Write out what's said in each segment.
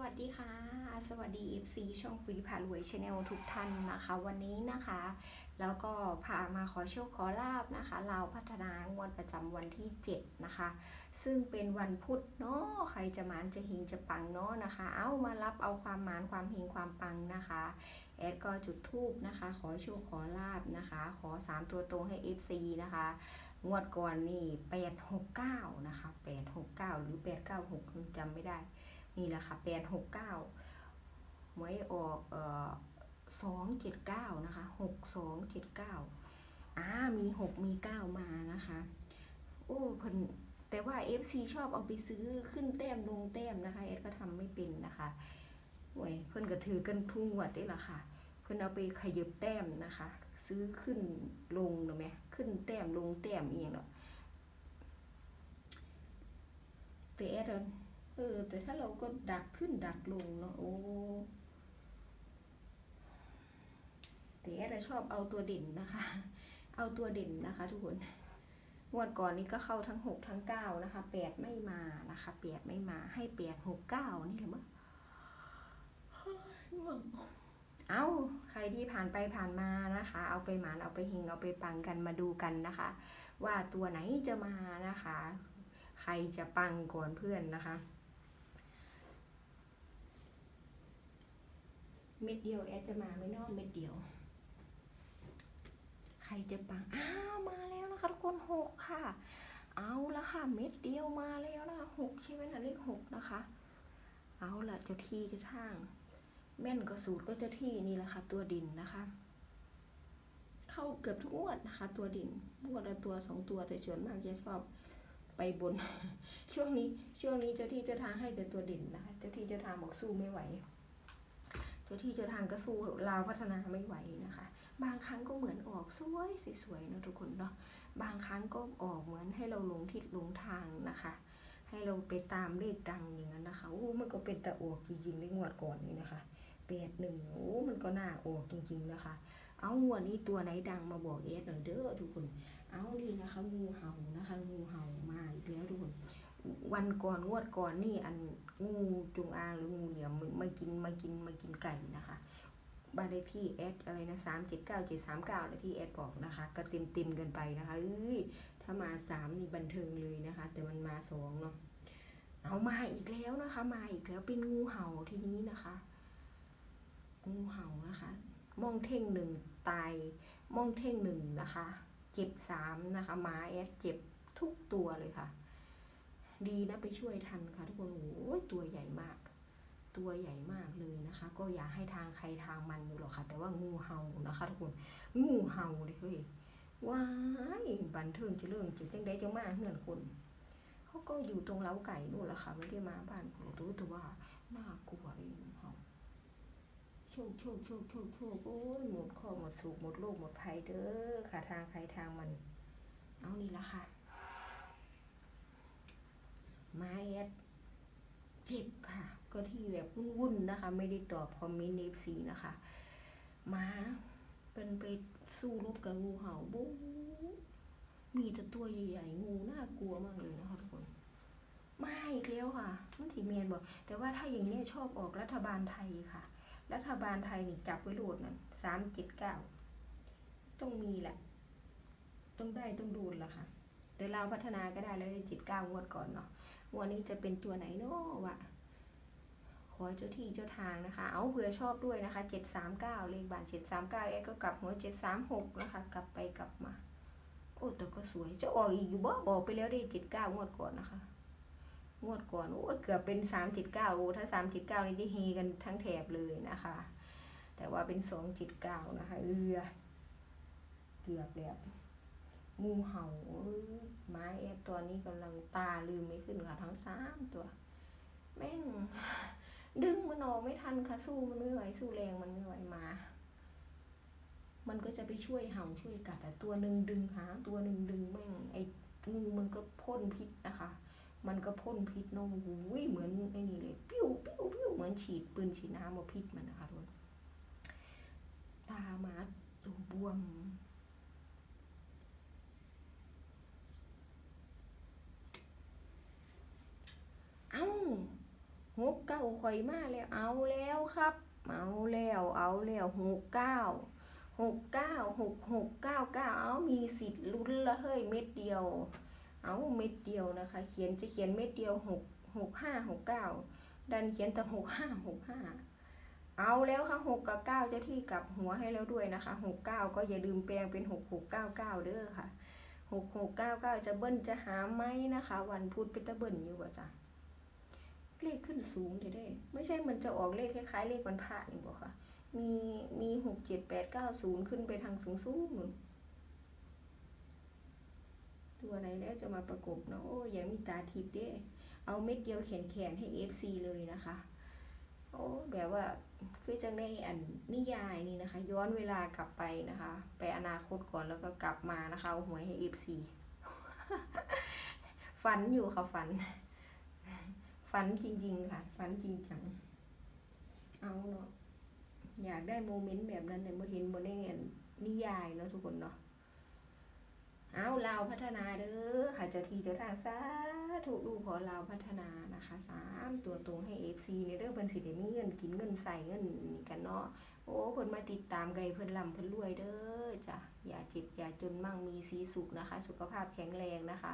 วัสดีค่ะ สวัสดี FC ช่องปุยพารวยชาแนลทุกท่านนะคะ วันนี้นะคะ แล้วก็พามาขอโชคขอลาบนะคะเราวพัฒนางวดประจำวันที่ 7 นะคะ ซึ่งเป็นวันพุธเนาะใครจะมานจะหิงจะปังเนาะนะคะ เอามารับเอาความหมานความหิงความปังนะคะแอดก็จุดทูบนะคะ ขอโชคขอลาบนะคะ ขอ 3 ตัวตรงให้ FC นะคะงวดก่อนนี่869นะคะ869 หรือ 896จำไม่ได้ นี่แหละค่ะแปดหกเก้าหวยออกเอ่อสองเจ็ดเก้านะคะหกสองเจ็ดเก้าอ่ามีหกมีเก้ามานะคะ โอ้เพิ่นแต่ว่า FC ชอบเอาไปซื้อขึ้นแต้มลงแต้มนะคะเอ็ดก็ทำไม่เป็นนะคะโอ้ยเพิ่นก็ถือกันทุ่งวัดได้ละค่ะ เพิ่นเอาไปขยับแต้มนะคะ ซื้อขึ้นลงเนอะไหมขึ้นแต้มลงแต้มเองเนาะแต่เอ็ด เอิ้นเออ แต่ถ้าเราก็ดักขึ้นดักลงเนาะโอ้แต่แอดอะชอบเอาตัวเด่นนะคะ เอาตัวเด่นนะคะ ทุกคนงวดก่อนนี้ก็เข้าทั้งหกทั้งเก้านะคะแปดไม่มานะคะแปดไม่มาให้แปดหกเก้านี่แหละมั้งเฮ้ยง่วงเอาใครที่ผ่านไปผ่านมานะคะ เอาไปหมานเอาไปหิงเอาไปปังกันมาดูกันนะคะ ว่าตัวไหนจะมานะคะ ใครจะปังก่อนเพื่อนนะคะ เม็ดเดียวแอดจะมาไม่นอกเม็ดเดียว ใครจะปัง อ้าวมาแล้วนะคะทุกคนหกค่ะ เอาละค่ะ เม็ดเดียวมาแล้วนะคะหกใช่ไหมนะเลขหกนะคะ เอาละเจ้าที่เจ้าทาง แม่นก็สูตรก็เจ้าที่นี่แหละค่ะ ตัวดินนะคะ เข้าเกือบทุกงวดนะคะ ตัวดินงวดละตัวสองตัวแต่ส่วนมากจะชอบไปบน ช่วงนี้ช่วงนี้เจ้าที่เจ้าทางให้แต่ตัวดินนะคะ เจ้าที่เจ้าทางบอกสู้ไม่ไหว เจ้าที่เจ้าทางก็สู้ลาวพัฒนาไม่ไหวนะคะ บางครั้งก็เหมือนออกสวยสวยๆนะทุกคนเนาะบางครั้งก็ออกเหมือนให้เราหลงทิศหลงทางนะคะ ให้เราไปตามเลขดังอย่างนั้นนะคะโอ้มันก็เป็นตะออกจริงๆในงวดก่อนนี้นะคะแปดหนึ่งโอ้มันก็น่าออกจริงๆนะคะ เอางวดนี้ตัวไหนดังมาบอกเอสหน่อยเด้อทุกคน เอานี่นะคะงูเห่านะคะงูเห่ามาอีกแล้วทุกคน วันก่อนงวดก่อนนี่อันงูจงอางหรืองูเหลี่ยมมันมากินมากินมากินไก่นะคะบ้านเลขที่แอดอะไรนะสามเจ็ดเก้าเจ็ดสามเก้าแล้วที่แอดบอกนะคะ ก็เต็มเต็มกันไปนะคะเอ้ยถ้ามาสามนี่บันเทิงเลยนะคะ แต่มันมาสองเนาะเอามาอีกแล้วนะคะ มาอีกแล้วเป็นงูเห่าทีนี้นะคะ งูเห่านะคะ มองเท่งหนึ่งตายมองเท่งหนึ่งนะคะ เจ็บสามนะคะ มาแอดเจ็บทุกตัวเลยค่ะ ดีนะไปช่วยทันค่ะทุกคนโอ้ยตัวใหญ่มาก ตัวใหญ่มากเลยนะคะ ก็อย่าให้ทางใครทางมันอยู่หรอกค่ะ แต่ว่างูเห่านะคะ ทุกคนงูเห่าเลยเฮ้ยว้ายบันเทิงจะเรื่องจะจังได้จังมากเหือนคนเขาก็อยู่ตรงเล้าไก่นู่นแหละค่ะไม่ได้มาบ้านผมตัวแต่ว่าน่ากลัวเลยงูเห่าโชคโชคโชคโชคโชคโอ้ยหมดข้อหมดสุขหมดโรคหมดภัยเด้อค่ะทางใครทางมัน เอานี่ละค่ะ ไม้แอด เจ็บค่ะ ก็ที่แบบวุ่นๆนะคะ ไม่ได้ตอบคอมเมนต์เอฟซีนะคะหมาเป็นไปสู้รบกับงูเห่าบู๊มีแต่ตัวใหญ่ๆงูน่ากลัวมากเลยนะคะทุกคนมาอีกแล้วค่ะมันถีเมียนบอก แต่ว่าถ้าอย่างนี้ชอบออกรัฐบาลไทยค่ะ รัฐบาลไทยนี่จับไว้โหลดนั่นสามเจ็ดเก้าต้องมีแหละ ต้องได้ต้องดูและค่ะเดี๋ยวเราพัฒนาก็ได้แล้วได้จิตเก้างวดก่อนเนาะ วันนี้จะเป็นตัวไหนเนาะวะขอเจ้าที่เจ้าทางนะคะ เอาเผื่อชอบด้วยนะคะเจ็ดสามเก้าเลขบ้านเจ็ดสามเก้าเอ็ก็กลับหัวเจ็ดสามหกนะคะ กลับไปกลับมา โอ้แต่ก็สวย จะออกอีกอยู่บ่ออกไปแล้วได้เจ็ดเก้างวดก่อนนะคะ งวดก่อน โอ้เกือบเป็นสามเจ็ดเก้าโอ้ถ้าสามเจ็ดเก้านี่ได้เฮกันทั้งแถบเลยนะคะ แต่ว่าเป็นสองเจ็ดเก้านะคะ เอือเกือบแล้ว งูเห่าไม้แอตัวนี้กำลังตาลืมไม่ขึ้นค่ะทั้งสามตัว แม่ง ดึงมันออกไม่ทันค่ะสู้มันไม่ไหวสู้แรงมันไม่ไหวมา มันก็จะไปช่วยเห่าช่วยกัดแต่ตัวหนึ่งดึงหางตัวหนึ่งดึงแม่งไอ้งูมันก็พ่นพิษนะคะ มันก็พ่นพิษนอะโอ้ยเหมือนไอ้นี่เลยปิ้วปิ้วปิ้วเหมือนฉีดปืนฉีดน้ำมาพิษมันนะคะทุกคนตาหมาตัวบวม เอ้าหกเก้าข่อยมาแล้วเอาแล้วครับ เอาแล้วเอาแล้วหกเก้าหกเก้าหกหกเก้าเก้าเอามีสิทธิ์ลุ้นละเฮ้ยเม็ดเดียว เอาเม็ดเดียวนะคะ เขียนจะเขียนเม็ดเดียวหกหกห้าหกเก้าดันเขียนแต่หกห้าหกห้าเอาแล้วค่ะหกกับเก้าเจ้าที่กลับหัวให้แล้วด้วยนะคะหกเก้าก็อย่าลืมแปลงเป็นหกหกเก้าเก้าเด้อค่ะหกหกเก้าเก้าจะเบิ้ลจะหาไหมนะคะ วันพุธเป็นตะเบิ้ลอยู่ป่ะจ๊ะ เลขขึ้นสูงเด้เด้ไม่ใช่มันจะออกเลขคล้ายๆเลขวันพระนี่บอกค่ะ มีมีหกเจ็ดแปดเก้าศูนย์ขึ้นไปทางสูงสูงนู่นตัวไหนแล้วจะมาประกบเนาะโอ้ยังมีตาทิพย์เด้ เอาเม็ดเดียวแขนแขนๆให้ FC เลยนะคะโอ้แบบว่าคือจังได้อันนิยายนี่นะคะ ย้อนเวลากลับไปนะคะ ไปอนาคตก่อนแล้วก็กลับมานะคะเอาหวยให้ FC ฝันอยู่ค่ะฝัน ฝันจริงๆค่ะ ฝันจริงจัง เอาเนาะอยากได้โมเมนต์แบบนั้นเนี่ยโมเห็นบนในนิยายเนาะทุกคนเนาะเอาเราพัฒนาเด้อค่ะเจ้าทีเจ้าทางสาธุลูกขอลาพัฒนานะคะสามตัวตรงให้เอฟซีในเรื่องเพิ่นสิได้มีเงินกินเงินใส่เงินนี่กันเนาะ โอ้เพิ่นมาติดตามไกเพิ่นลำเพิ่นรวยเด้อจ้ะอย่าเจ็บอย่าจนมั่งมีสีสุขนะคะ สุขภาพแข็งแรงนะคะ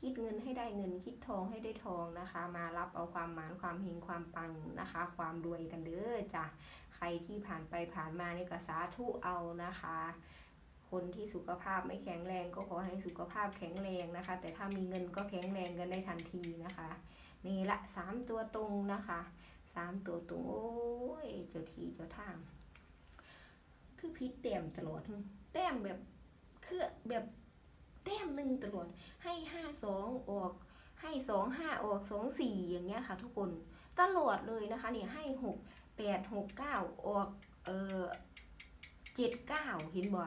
คิดเงินให้ได้เงินคิดทองให้ได้ทองนะคะ มารับเอาความหมานความเฮงความปังนะคะ ความรวยกันเด้อจ้ะใครที่ผ่านไปผ่านมานี่ก็สาธุเอานะคะคนที่สุขภาพไม่แข็งแรงก็ขอให้สุขภาพแข็งแรงนะคะ แต่ถ้ามีเงินก็แข็งแรงกันได้ทันทีนะคะนี่ละสามตัวตรงนะคะสามตัวตรงโอ้ยเจ้าทีเจ้าทาง คือพิษแต้มตลอดหึแต้มแบบคือแบบแต้มหนึ่งตลอดให้ห้าสองออก ให้สองห้าออกสองสี่อย่างเงี้ยค่ะทุกคนตลอดเลยนะคะเนี่ยให้หกแปดหกเก้าออกเออเจ็ดเก้าเห็นบ่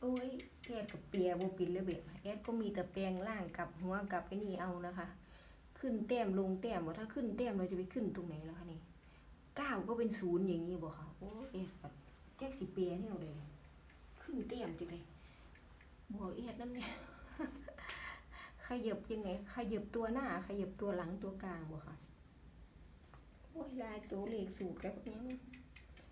โอ้ยแอดกับเปียบ่ปินเลยเบ็ดแอดก็มีแต่แปลงล่างกับหัวกับไอ้นี่เอานะคะ ขึ้นแต้มลงแต้มว่าถ้าขึ้นแต้มเราจะไปขึ้นตรงไหนแล่ะคะนี่เก้าก็เป็นศูนย์อย่างนี้บ่ค่ะโอ้ยแอดแบบ แจ็คสิเปียเนี่ยเลยขึ้นแต้มจังเลยบวกแอดนั่นเนี่ยขยับยังไง ขยับตัวหน้า ขยับตัวหลังตัวกลางบ่ค่ะโอ้ยลายตัวเลขสูตรแล้วพวกนี้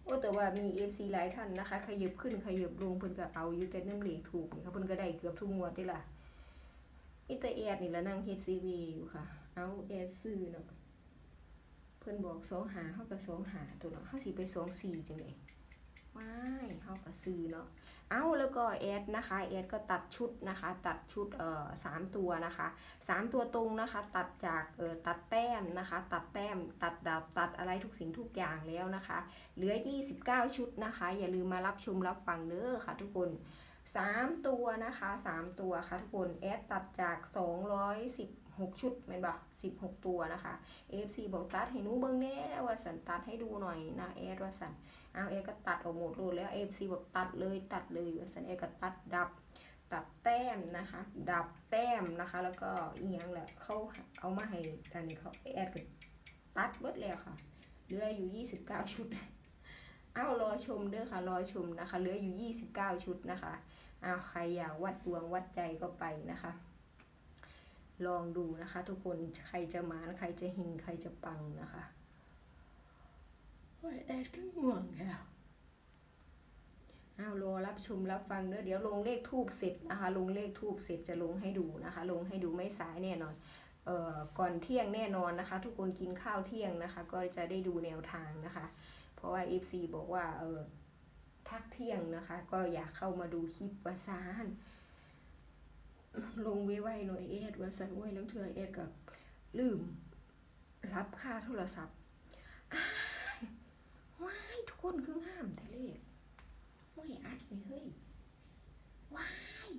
โอ้แต่ว่ามีเอฟซีหลายท่านนะคะ ขยับขึ้นขยับลงเพิ่นก็เอาอยู่แต่น้ำเหลกถูกนี่ค่ะเพิ่นก็ได้เกือบทุกงวดได้ล่ะอิตาแอดนี่ละนั่งเฮ็ดซีวีอยู่ค่ะ เอาแอดซื้อเนาะเพิ่นบอกสองหาเฮาก็สองหาตัวเนาะเฮาสิไปสองสี่จังได ไม่เฮาก็ซื้อเนาะเอาแล้วก็แอดนะคะแอดก็ตัดชุดนะคะ ตัดชุดเอ่อสามตัวนะคะสามตัวตรงนะคะ ตัดจากเอ่อตัดแต้มนะคะ ตัดแต้ม ตัดดาบตัดอะไรทุกสิ่งทุกอย่างแล้วนะคะ เหลือ 29 ชุดนะคะ อย่าลืมมารับชมรับฟังเด้อค่ะทุกคน3ตัวนะคะ3ตัวค่ะทุกคนแอดตัดจาก216ชุดเป็นปะ16ตัวนะคะ FC บอกตัดให้หนูเบิ่งแน่ว่าสันตัดให้ดูหน่อยนะแอดว่าสัน เอาแอก็ตัดออกหมดเลยแล้ว FC บอกตัดเลยตัดเลยว่าสันแอก็ตัดดับ ตัดแต้มนะคะ ดับแต้มนะคะ แล้วก็อีหยังแหละเขาเอามาให้อันนี้เขาแอดก็ตัดเบิดแล้วค่ะเหลืออยู่ 29 ชุด เอารอชมเด้อค่ะ รอชมนะคะ เหลืออยู่ 29 ชุดนะคะเอาใครอยากวัดดวงวัดใจก็ไปนะคะ ลองดูนะคะ ทุกคน ใครจะหมานใครจะหิง ใครจะปังนะคะ โอ้ยแอดก็ง่วงแล้วเอารอรับชมรับฟังเด้อเดี๋ยวลงเลขทูบเสร็จนะคะลงเลขทูบเสร็จจะลงให้ดูนะคะ ลงให้ดูไม่สายแน่นอนเอ่อก่อนเที่ยงแน่นอนนะคะ ทุกคนกินข้าวเที่ยงนะคะ ก็จะได้ดูแนวทางนะคะ เพราะว่า FC บอกว่าเออพักเที่ยงนะคะ ก็อยากเข้ามาดูคลิปวาซานลงไว้ไว้หน่อยเอ็ดวาซันไว้แล้วเธอเอ็ดกับลืม รับค่าโทรศัพท์ คนคืองามแต่เลขไม่อัดเลยเฮ้ยว้าย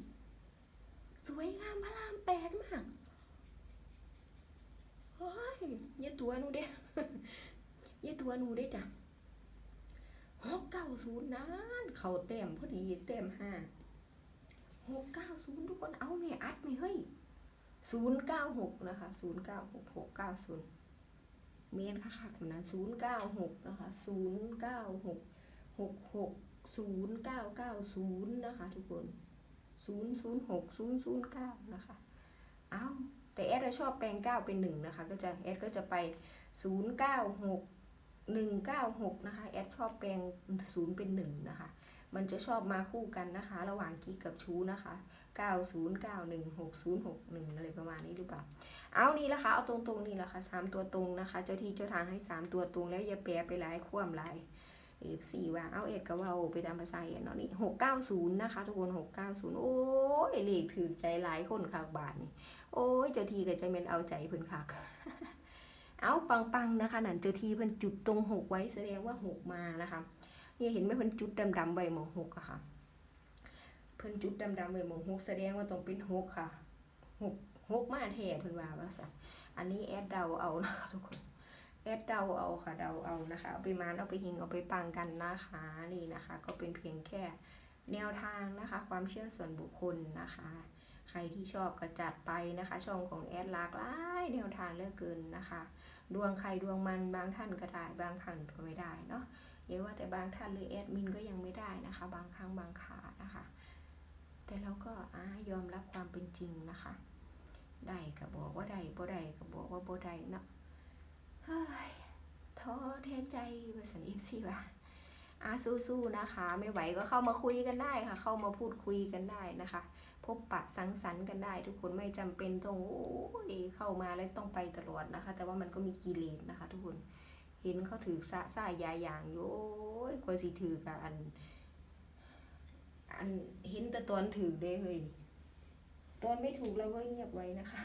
สวยงามพระรามแปดมากเฮ้ยอย่ตัวหนูเด้อย่ตัวหนูได้จ้ะหกเก้าศูนย์นั้น เขาเต็มพอดีเต็มห้าหกเก้าศูนย์ทุกคนเอาแม่อัดไหมเฮ้ยศูนย์เก้าหกนะคะศูนย์เก้าหกหกเก้าศูนย์ เมนค่ะค่ะนั้นศูนย์เก้าหกนะคะศูนย์เก้าหกหกหกศูนย์เก้าเก้าศูนย์นะคะ ทุกคนศูนย์ศูนย์หกศูนย์ศูนย์เก้านะคะ เอาแต่แอดชอบแปลงเก้าเป็นหนึ่งนะคะ ก็จะแอดก็จะไปศูนย์เก้าหกหนึ่งเก้าหกนะคะ แอดชอบแปลงศูนย์เป็นหนึ่งนะคะ มันจะชอบมาคู่กันนะคะ ระหว่างกิ๊กกับชู้นะคะ 90916061 อะไรประมาณนี้หรือเปล่า เอานี่ละค่ะเอาตรงๆนี่ละค่ะสามตัวตรงนะคะ เจ้าที่เจ้าทางให้สามตัวตรงแล้วอย่าแปรไปหลายคว่ำหลายเอฟสี่ว่าเอาเอ็ดกับว่าไปตามภาษาเอ็ดเนาะนี่หกเก้าศูนย์นะคะ ทุกคนหกเก้าศูนย์โอ้ยเลขถือใจหลายคนคักบาทนี่โอ้ยเจ้าที่ก็จะเป็นเอาใจเพิ่นคักเอาปังๆนะคะนั่นเจ้าทีเพิ่นจุดตรงหกไว้แสดงว่าหกมานะคะ นี่เห็นไหมเพิ่นจุดดำๆไว้หมองหกอะค่ะ เพิ่นจุดดำๆไว้หมองหกแสดงว่าต้องเป็นหกค่ะหกหกมาแท้เพิ่นว่าว่าซั่นอันนี้แอดเดาเอานะคะทุกคนแอดเดาเอาค่ะเดาเอานะคะเอาไปมานเอาไปหิงเอาไปปังกันนะคะนี่นะคะ ก็เป็นเพียงแค่แนวทางนะคะ ความเชื่อส่วนบุคคลนะคะ ใครที่ชอบก็จัดไปนะคะ ช่องของแอดลากหลายแนวทางเลือกเกินนะคะ ดวงใครดวงมันบางท่านก็ได้บางครั้งก็ไม่ได้เนาะ เยาว่าแต่บางท่านหรือแอดมินก็ยังไม่ได้นะคะ บางครั้งบางขานะคะ แต่เราก็อายอมรับความเป็นจริงนะคะได้ก็บอกว่าได้บ่ได้ก็บอกว่าบ่ได้เนาะเฮ้ยท้อแท้ใจว่าสันเอฟซีว่าอาสู้ๆนะคะ ไม่ไหวก็เข้ามาคุยกันได้ค่ะ เข้ามาพูดคุยกันได้นะคะ พบปะสังสรรค์กันได้ ทุกคนไม่จำเป็นต้องโอ้ยเข้ามาแล้วต้องไปตลอดนะคะ แต่ว่ามันก็มีกิเลสนะคะ ทุกคน ห็นเขาถือสะสายยาอย่างอยู่โอ้ยกว่าสิถือกับอัน อันเห็นแต่ตอนถือได้เฮ้ยตอนไม่ถูกเราก็เงียบไว้นะคะ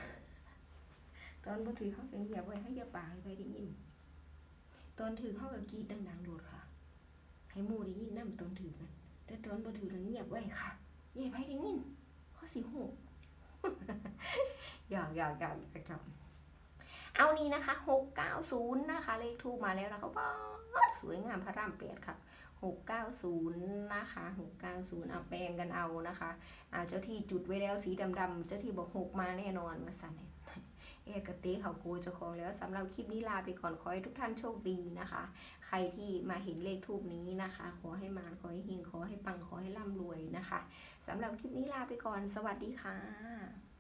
ตอนบ่ถือเขาก็เงียบไว้ให้ยาปากให้ไปได้ยิน ตอนถือเขาก็กรีดดังๆโดดค่ะ ให้หมูได้ยินน้ำตอนถือนะแต่ตอนบ่ถือเราเงียบไว้ค่ะอย่าให้ไปได้ยินเขาสิหูอยากอยากอยากอยากจำ เอานี้นะคะหกเก้าศูนย์นะคะ เลขทูปมาแล้วนะคะว้าวสวยงามพระรามแปดค่ะ690 นะคะ 690 เอาแปลงกันเอานะคะอาเจ้าที่จุดไว้แล้วสีดำๆ เจ้าที่บอก 6 มาแน่นอนมาสั่นเอ็ดกระเต้เขากูเจ้าของแล้วสำหรับคลิปนี้ลาไปก่อนขอให้ทุกท่านโชคดีนะคะ ใครที่มาเห็นเลขทูปนี้นะคะ ขอให้มาขอให้เฮงขอให้ปังขอให้ร่ำรวยนะคะสำหรับคลิปนี้ลาไปก่อนสวัสดีค่ะ